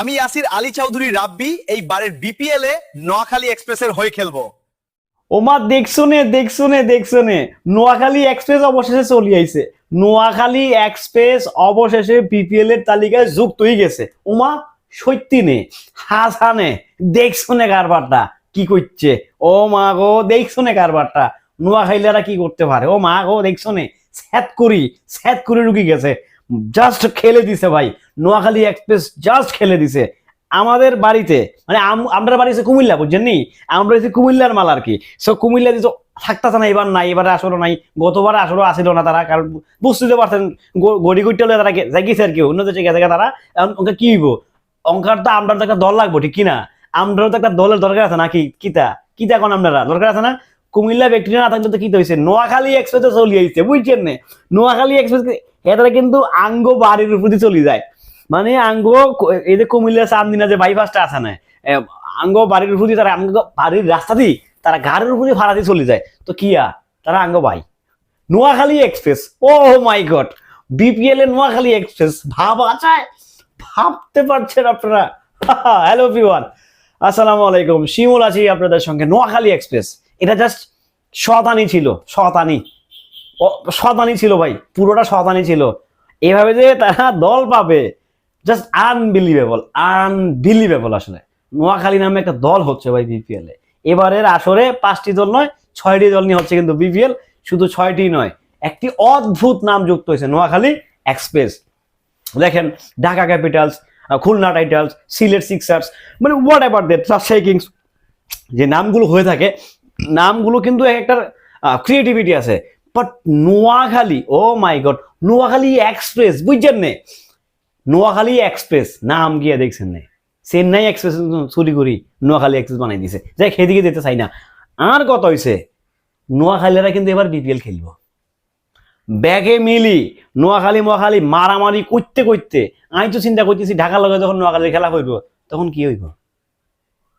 আমি ইয়াসির আলী চৌধুরী রাব্বি, এই বারের বিপিএল এ নোয়াখালী এক্সপ্রেসের হয়ে খেলব। ওমা দেখছ নে দেখছ নে দেখছ নে নোয়াখালী এক্সপ্রেস অবশেষে চলে আইছে। নোয়াখালী এক্সপ্রেস অবশেষে বিপিএল এর তালিকায় যুক্ত হয়ে গেছে। ওমা, সত্যি নে, হাসানে দেখছ নে কারবারটা কি করছে? ও মা গো দেখছ নে কারবারটা। নোয়াখালীরা কি করতে পারে? ও মা গো দেখছ নে স্যাত করি স্যাত করে ঢুকে গেছে। জাস্ট খেলে দিছে ভাই। নোয়াখালী এক্সপ্রেস জাস্ট খেলে দিছে। আমাদের বাড়িতে মানে আমরা বাড়ি হচ্ছে কুমিল্লা, বুঝছেন নি? আমরা হচ্ছে কুমিল্লার মাল আর কি। সো কুমিল্লা যে থাকতেছে না, এবার নাই, এবারে আসলে নাই। গতবার আসলে, আসিল না তারা, কারণ বুঝতে পারছেন গড়ি হলে তারা গেছে আর কি, অন্য দেশে গেছে তারা। ওকে কি হইব? অঙ্কার তো আমরা তো একটা দল লাগবো, ঠিক কিনা? আমরাও তো একটা দলের দরকার আছে নাকি? কিতা? কিতা এখন আপনারা দরকার আছে না? কুমিল্লা ব্যক্তিরা না থাকলে তো কি হয়েছে নোয়াখালী এক্সপ্রেসে চলে আইছে, বুঝছেন না? নোয়াখালী এক্সপ্রেস এরা কিন্তু আঙ্গ বাড়ির দিয়ে চলে যায়। মানে আঙ্গ এই যে কুমিল্লা চান্দিনা যে বাইপাসটা আছে না আঙ্গ বাড়ির দিয়ে তারা আঙ্গ বাড়ির রাস্তা দিয়ে তারা গাড়ির উপর দিয়ে ভাড়া দিয়ে চলে যায়। তো কিয়া তারা আঙ্গ ভাই Noakhali express oh my god BPL A Noakhali express ভাবা যায় ভাবতে পারছেন আপনারা? হ্যালো ভিওয়ান আসসালামু আলাইকুম। শিমুল আছি আপনাদের সঙ্গে। নোয়াখালী এক্সপ্রেস এটা জাস্ট শতানি ছিল। শতানি শতানি ছিল ভাই, পুরোটা শতানি ছিল। এভাবে যে তারা দল পাবে জাস্ট আনবিলিভেবল আনবিলিভেবল আসলে। নোয়াখালী নামে একটা দল হচ্ছে ভাই বিপিএল এ। এবারের আসরে পাঁচটি দল নয়, ছয়টি দল নিয়ে হচ্ছে কিন্তু বিপিএল শুধু ছয়টি নয়, একটি অদ্ভুত নাম যুক্ত হয়েছে নোয়াখালী এক্সপ্রেস দেখেন, Dhaka capitals Khulna titans Sylhet sixers মানে whatever that Rajshahi Kings যে নামগুলো হয়ে থাকে, নামগুলো কিন্তু একটা ক্রিয়েটিভিটি আছে। But Noakhali oh my god Noakhali express বুঝছেন নে? নোয়াখালী এক্সপ্রেস নাম গিয়ে দেখছেন নে? চেন্নাই এক্সপ্রেস চুরি করি নোয়াখালী এক্সপ্রেস বানাই দিছে। যাই সেদিকে যেতে চাই না। আর কত হয়েছে নোয়াখালীরা কিন্তু এবার বিপিএল খেলব। ব্যাগে মিলি নোয়াখালী মোয়াখালী মারামারি করতে করতে, আমি তো চিন্তা করতেছি, ঢাকার লগে যখন নোয়াখালীর খেলা হইব, তখন কি হইব?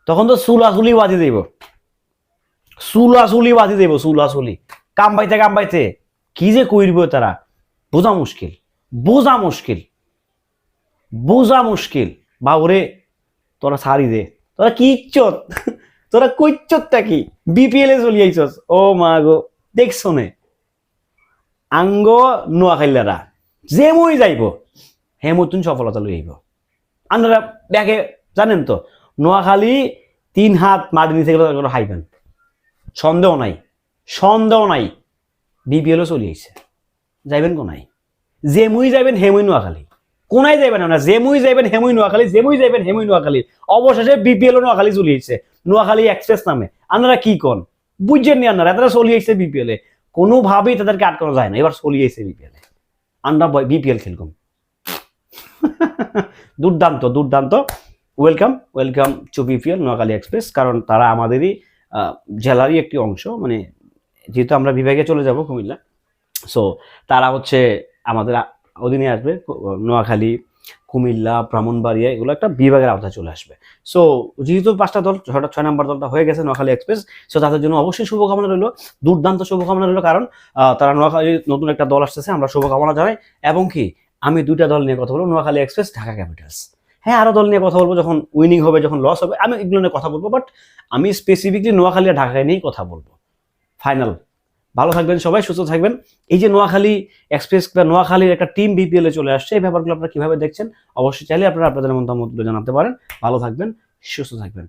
তখন তো চুলাচুলি বাজি দেব। চুলাচুলি বাজি দেব চুলাচুলি কাম পাইতে কাম পাইতে কি যে কইরব তারা? বোঝা মুশকিল বোঝা মুশকিল বোঝা মুশকিল। বাবুরে, তোরা সারি দে। তোরা কি ইচ্ছত? তোরা কইচ্ছতটা কি? বিপিএল এ চলি আইছস। ও মা গো, দেখছ নে? আঙ্গ নোয়াখাইলারা যে মই যাইব হে মতন সফলতা লই আইব। আপনারা দেখে জানেন তো, নোয়াখালী তিন হাত মাটি নিচে গেলে হাইবেন সন্দেহ নাই। সন্দেহ নাই। বিপিএলও চলি আইছে যাইবেন কোনাই যে মুই যাইবেন হেমুই নোয়াখালী। কোনায় যাইবেন না যে মুই যাইবেন হেমুই নোয়াখালী, যে মুই যাইবেন হেমুই নোয়াখালী। অবশেষে বিপিএল নোয়াখালী চলি আইছে নোয়াখালী এক্সপ্রেস নামে। আপনারা কি কন? বুঝছেন নি আপনারা, এতটা চলি আইছে বিপিএল এ। কোনোভাবেই তাদেরকে আটকানো যায় না। এবার চলি আইছে বিপিএল এ। আমরা বিপিএল খেলকুম। দুর্দান্ত দুর্দান্ত। Welcome welcome to BPL Noakhali express কারণ তারা আমাদেরই জেলারই একটি অংশ। মানে যেহেতু আমরা বিভাগে চলে যাব কুমিল্লা সো তারা হচ্ছে আমাদের অধীনে আসবে নোয়াখালী, কুমিল্লা, ব্রাহ্মণবাড়িয়া, এগুলো একটা বিভাগের আওতায় চলে আসবে। সো যেহেতু পাঁচটা দল ছটা ছয় নম্বর দলটা হয়ে গেছে নোয়াখালী এক্সপ্রেস সো তাদের জন্য অবশ্যই শুভকামনা রইল, দুর্দান্ত শুভকামনা রইল, কারণ তারা নোয়াখালী নতুন একটা দল আসতেছে, আমরা শুভকামনা জানাই, এবং কি, আমি দুইটা দল নিয়ে কথা বলব, নোয়াখালী এক্সপ্রেস ঢাকা ক্যাপিটালস হ্যাঁ আরও দল নিয়ে কথা বলব, যখন উইনিং হবে, যখন লস হবে, আমি এগুলো নিয়ে কথা বলব বাট আমি স্পেসিফিকলি নোয়াখালী ঢাকায় নিয়েই কথা বলব। ফাইনাল। ভালো থাকবেন সবাই, সুস্থ থাকবেন। এই যে নোয়াখালী এক্সপ্রেস বা নোয়াখালীর একটা টিম বিপিএলে চলে আসছে, এই ব্যাপারগুলো আপনারা কীভাবে দেখছেন, অবশ্যই চাইলে আপনারা আপনাদের মতামতগুলো জানাতে পারেন। ভালো থাকবেন, সুস্থ থাকবেন।